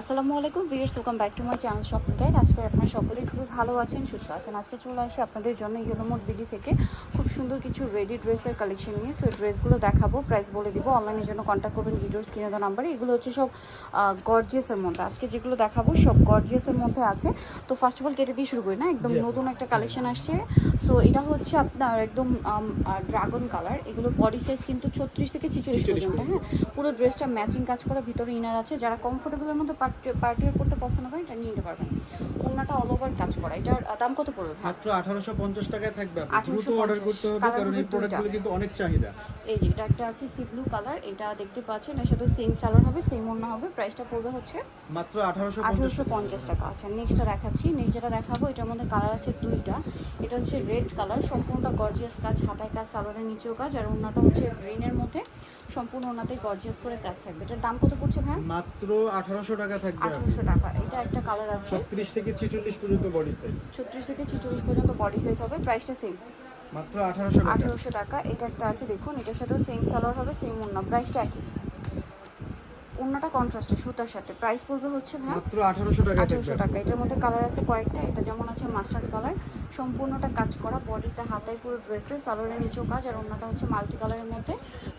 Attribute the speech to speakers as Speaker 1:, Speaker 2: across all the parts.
Speaker 1: আসসালামু আলাইকুম viewers welcome back to my channel shopping guide. আজকে আপনারা সকলেই খুবই ভালো আছেন সুস্থ আছেন। আজকে চলে আসি আপনাদের জন্য ইয়েলোমোট বিডি থেকে। খুব সুন্দর কিছু রেডি ড্রেসের কালেকশন নিয়ে। সো ড্রেসগুলো দেখাবো প্রাইস বলে দিব। অনলাইনের জন্য কন্ট্যাক্ট করবেন ভিডিওর স্ক্রিনে দেওয়া নাম্বারে এগুলো হচ্ছে সব গর্জিয়াসের মধ্যে। আজকে যেগুলো দেখাবো সব গর্জিয়াসের মধ্যে আছে। তো ফার্স্ট অফ অল কেটে দিয়ে শুরু করি না? একদম নতুন একটা কালেকশন আসছে। সো এটা হচ্ছে আপনার একদম ড্রাগন কালার এগুলো বডি সাইজ কিন্তু ছত্রিশ থেকে ছিচল্লিশ পর্যন্ত হ্যাঁ? পুরো ড্রেসটা ম্যাচিং কাজ করা ভিতরে ইনার আছে। যারা কমফোর্টেবলের মধ্যে পার্টি করতে পছন্দ করেন এটা নিয়ে নিতে পারবেন। ওনাটা অল ওভার কাজ করা। এটার দাম কত পড়বে
Speaker 2: মাত্র আঠারোশো পঞ্চাশ টাকায় থাকবে
Speaker 1: 1850
Speaker 2: দ্রুত অর্ডার করতে হবে কারণ এই প্রোডাক্টগুলো কিন্তু অনেক চাহিদা।
Speaker 1: এই যে এটা একটা আছে সি ব্লু কালার এটা দেখতে পাচ্ছেন এর সাথে সেম সালোয়ার হবে সেম ওড়না হবে। প্রাইসটা পড়বে হচ্ছে
Speaker 2: মাত্র আঠারোশো পঞ্চাশ
Speaker 1: আঠারোশো পঞ্চাশ টাকা আচ্ছা নেক্সটটা দেখাচ্ছি। নেক্সট যেটা দেখাবো এটার মধ্যে কালার আছে দুইটা। এটা হচ্ছে রেড কালার সম্পূর্ণটা গর্জিয়াস কাজ হাতায় কাজ সালোয়ারের নিচেও কাজ আর ওড়নাটা হচ্ছে গ্রিনের মধ্যে। সম্পূর্ণ ওনাতে গর্জিয়াস করে কাজ থাকবে। এটার দাম কত পড়ছে ভাই
Speaker 2: মাত্র আঠারোশো টাকা থাকবে
Speaker 1: আঠারোশো টাকা। এটা একটা কালার আছে।
Speaker 2: ছত্রিশ থেকে ছেচল্লিশ পর্যন্ত বডি সাইজ
Speaker 1: ছত্রিশ থেকে ছিচল্লিশ পর্যন্ত বডি সাইজ হবে। প্রাইসটা সেম
Speaker 2: মাত্র আঠারোশো টাকা।
Speaker 1: আঠেরোশো টাকা। এটা একটা আছে দেখুন এটার সাথেও সেম সালোয়ার হবে সেম ওড়না। প্রাইসটা একই। ওড়নাটা কন্ট্রাস্টে সুতার সাথে। প্রাইস পড়বে হচ্ছে ভাই
Speaker 2: মাত্র আঠারোশো টাকা
Speaker 1: আঠেরোশো
Speaker 2: থাকবে
Speaker 1: টাকা। এটার মধ্যে কালার আছে কয়েকটা। এটা যেমন আছে মাস্টার্ড কালার সম্পূর্ণটা কাজ করা বডিটা হাতায় পুরো ড্রেসে সালোয়ারের নিচেও কাজ আর ওড়নাটা হচ্ছে মাল্টি কালারের মধ্যে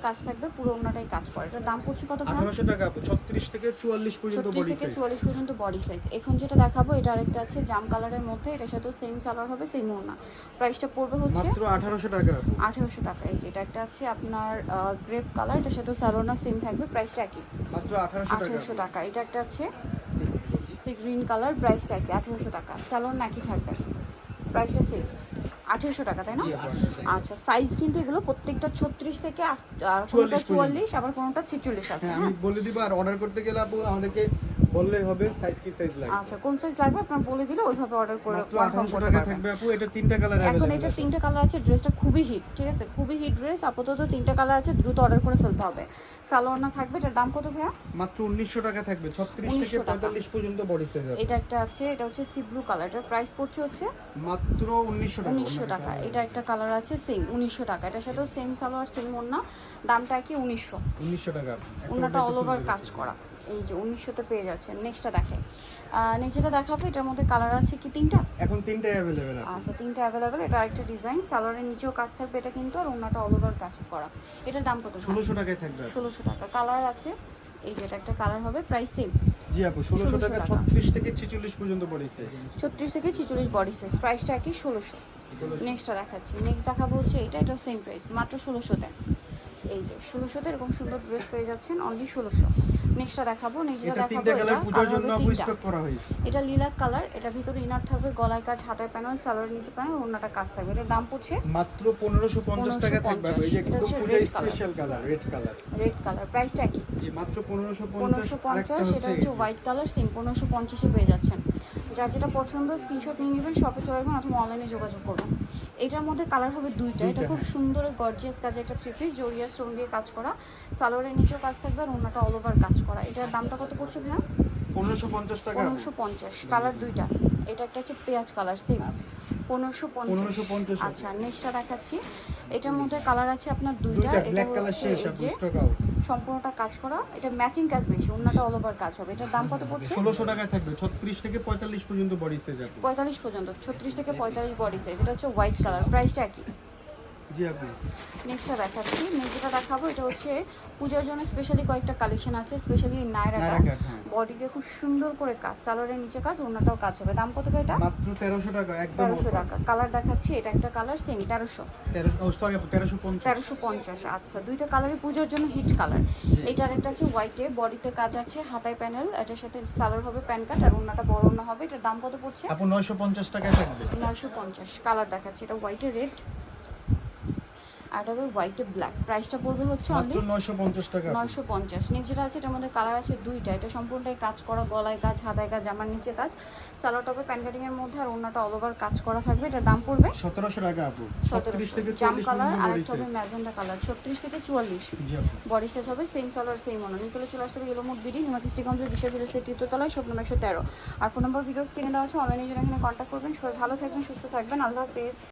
Speaker 1: কাজ থাকবে পুরো ওড়নাটাই কাজ করা। এটার দাম পড়ছে কত
Speaker 2: আঠারোশো টাকা ছত্রিশ থেকে চুয়াল্লিশ পর্যন্ত
Speaker 1: ছত্রিশ থেকে চুয়াল্লিশ পর্যন্ত বডি সাইজ এখন যেটা দেখাবো এটা আরেকটা আছে জাম কালারের মধ্যে এটার সাথে সেম সালোয়ার হবে সেম ওড়না। প্রাইসটা পড়বে হচ্ছে
Speaker 2: মাত্র আঠারোশো টাকা।
Speaker 1: আঠেরোশো টাকা এই যে এটা একটা আছে আপনার গ্রেপ কালার এটার সাথে সালোয়ার সেম থাকবে প্রাইসটা একই।
Speaker 2: মাত্র আঠেরোশো টাকা।
Speaker 1: এটা একটা আছে সি গ্রিন কালার প্রাইসটা একই আঠেরোশো টাকা। স্যালোন নাকি থাকবে। প্রাইসটা সেম আঠেরোশো টাকা তাই না? আচ্ছা সাইজ কিন্তু এগুলো প্রত্যেকটা ছত্রিশ থেকে কোনটা
Speaker 2: চুয়াল্লিশ
Speaker 1: আবার কোনটা ছেচল্লিশ আছে
Speaker 2: হ্যাঁ
Speaker 1: হ্যাঁ?
Speaker 2: আমি বলে দিব আর অর্ডার করতে গেলে আপু আমাদেরকে বললেই হবে সাইজ কি সাইজ লাগে
Speaker 1: আচ্ছা কোন সাইজ লাগবে? আপনার বলে দিলে ওইভাবে অর্ডার করে কনফার্ম করতে
Speaker 2: টাকা
Speaker 1: পারবেন।
Speaker 2: থাকবে আপু এটা তিনটা কালার
Speaker 1: আছে
Speaker 2: এখন
Speaker 1: এটা তিনটা কালার আছে ড্রেসটা খুবই হিট ঠিক আছে? খুবই হিট ড্রেস আপাতত তিনটা কালার আছে দ্রুত অর্ডার করে ফেলতে হবে। সালোয়ার না থাকবে এটার দাম কত ভাইয়া?
Speaker 2: মাত্র উনিশশো টাকা থাকবে ছত্রিশ
Speaker 1: 1900
Speaker 2: থেকে
Speaker 1: টাকা।
Speaker 2: পঁয়তাল্লিশ পর্যন্ত বডি সাইজ
Speaker 1: এটা একটা আছে এটা হচ্ছে সি ব্লু কালার এটার প্রাইস পড়ছে হচ্ছে
Speaker 2: মাত্র উনিশশো টাকা
Speaker 1: উনিশশো টাকা। এটা একটা কালার আছে সেম উনিশশো টাকা। এটার সাথেও সেম সালোয়ার সেম ওড়না দামটা কি উনিশশো।
Speaker 2: উনিশশো টাকা।
Speaker 1: ওড়নাটা অল ওভার কাজ করা। এই যে উনিশশোতে পেয়ে যাচ্ছেন নেক্সটটা দেখে। নেক্সট যেটা দেখাবো এটার মধ্যে কালার আছে কি তিনটা?
Speaker 2: এখন তিনটাই অ্যাভেলেবেল
Speaker 1: আচ্ছা তিনটা অ্যাভেলেবেল এটা আরেকটা ডিজাইন সালোয়ারের নিচেও কাজ থাকবে এটা কিন্তু আর ওড়নাটা অল ওভার কাজ করা। এটার দাম কত
Speaker 2: ষোলোশো টাকায় থাকবে।
Speaker 1: ষোলোশো টাকা। কালার আছে এই যেটা একটা কালার হবে প্রাইস সেম
Speaker 2: জি আপু ষোলোশো
Speaker 1: 1600
Speaker 2: টাকা
Speaker 1: টাকা।
Speaker 2: ছত্রিশ থেকে ছেচল্লিশ পর্যন্ত বডি সাইজ
Speaker 1: ছত্রিশ থেকে ছিচল্লিশ বডি সাইজ প্রাইসটা একই ষোলোশো। নেক্সটটা দেখাচ্ছি। নেক্সট দেখাবো হচ্ছে এটা এটা সেম প্রাইস মাত্র ষোলোশোতে। এই যে ষোলোশোতে এরকম সুন্দর ড্রেস পেয়ে যাচ্ছেন অনলি ষোলোশো। নেক্সটটা দেখাবো নেক্সটটা দেখাবো এটা।
Speaker 2: পূজার জন্য স্টক করা হয়েছে।
Speaker 1: এটা লিলাক কালার এটা ভিতরে ইনার থাকবে গলায় কাজ হাতায় প্যানেল সালোয়ার নিচে প্যানেল ওন্নাটা কাজ থাকবে। এটার দাম পড়ছে
Speaker 2: মাত্র পনেরোশো পঞ্চাশ টাকা থাকবে এই যে
Speaker 1: এটা
Speaker 2: একদম puja special colour red colour
Speaker 1: red colour প্রাইসটা কি
Speaker 2: জি মাত্র পনেরোশো পঞ্চাশ
Speaker 1: পনেরোশো
Speaker 2: আরেকটা
Speaker 1: পঞ্চাশ এটা হচ্ছে হোয়াইট কালার সেম পনেরোশো পঞ্চাশে পেয়ে যাচ্ছেন। যার যেটা পছন্দ স্ক্রিনশট নিয়ে নেবেন শপে চলে যাবেন অথবা অনলাইনে যোগাযোগ করবেন। এটার মধ্যে কালার হবে দুইটা। এটা খুব
Speaker 2: হ্যাঁ।
Speaker 1: সুন্দর গর্জিয়াস কাজে একটা থ্রি পিস জরিয়া স্টোন দিয়ে কাজ করা। সালোয়ারের নিচেও কাজ থাকবে আর ওনাটা অল ওভার কাজ করা। এটার দামটা কত পড়ছে ভাইয়া?
Speaker 2: পনেরোশো পঞ্চাশ টাকা।
Speaker 1: পনেরোশো পঞ্চাশ। কালার দুইটা। এটা একটা হচ্ছে পেঁয়াজ কালার সেম পনেরোশো পঞ্চাশ।
Speaker 2: 1550
Speaker 1: আচ্ছা নেক্সটটা দেখাচ্ছি। এটার মধ্যে কালার আছে আপনার দুইটা এটা
Speaker 2: ব্ল্যাক কালার
Speaker 1: হচ্ছে এই যে সম্পূর্ণটা কাজ করা এটা ম্যাচিং কাজ বেশি অন্যটা অল ওভার কাজ হবে। এটার দাম কত পড়ছে?
Speaker 2: 1600 টাকায় থাকবে ছত্রিশ থেকে পঁয়তাল্লিশ পর্যন্ত বডি সাইজ আপু
Speaker 1: পঁয়তাল্লিশ পর্যন্ত ছত্রিশ থেকে পঁয়তাল্লিশ বডি সাইজ এটা হচ্ছে হোয়াইট কালার প্রাইসটা
Speaker 2: আপু
Speaker 1: নেক্সটটা দেখাচ্ছি। নেক্সট যেটা দেখাবো এটা হচ্ছে পূজার জন্য স্পেশালি কয়েকটা কালেকশন আছে স্পেশালি নায়রাটা।
Speaker 2: নায়রা হ্যাঁ।
Speaker 1: বডিতে খুব সুন্দর করে কাজ সালোয়ারের নিচে কাজ অন্যটাও কাজ হবে। দাম কত এটা?
Speaker 2: মাত্র তেরোশো টাকা একদম
Speaker 1: তেরোশো টাকা। কালার দেখাচ্ছি এটা একটা কালার সেম তেরোশো।
Speaker 2: সরি আপু তেরোশো পঞ্চাশ।
Speaker 1: তেরোশো পঞ্চাশ আচ্ছা। দুইটা কালারই পুজোর জন্য হিট কালার এইটার একটা আছে হোয়াইটে বডিতে কাজ আছে হাতায় প্যানেল এটার সাথে সালোয়ার হবে প্যান কাট আর অন্যটা বড় অন্য হবে। এটার দাম কত পড়ছে?
Speaker 2: আপু নয়শো পঞ্চাশ থাকবে।
Speaker 1: নয়শো পঞ্চাশ কালার দেখাচ্ছে। এটা হোয়াইটে রেড আর এটা হবে হোয়াইটে ব্ল্যাক প্রাইসটা পড়বে হচ্ছে অনলি
Speaker 2: মাত্র নয়শো পঞ্চাশ টাকা আপু।
Speaker 1: নয়শো পঞ্চাশ। নেক্সট যেটা আছে এটার মধ্যে কালার আছে দুইটা। এটা সম্পূর্ণটাই কাজ করা গলায় কাজ হাতায় কাজ জামার নিচে কাজ। সালোয়ার টপে প্যান কাটিং এর মধ্যে আর অন্যটা অল ওভার কাজ করা থাকবে। এটার দাম পড়বে
Speaker 2: সতেরোশো টাকা আপু।
Speaker 1: জাম কালার আর একটা হবে ম্যাজেন্ডা কালার ছত্রিশ থেকে চুয়াল্লিশ।
Speaker 2: জি আপু।
Speaker 1: বডি সাইজ হবে সেম কালার সেম অন্য নিকলে চলে আসতে হবে ইলোমুট বিডি হিমাকিস্টি কমপ্লিট বিশ্ব বিরস্তের তৃতীয়তলায় সব নম্বর একশো তেরো। আর ফোন নম্বর ভিডিওস কিনে দেওয়া আছে অনলাইনে জন্য এখানে কন্ট্যাক্ট করবেন। সবাই ভালো থাকবেন সুস্থ থাকবেন। আল্লাহ হাফেজ।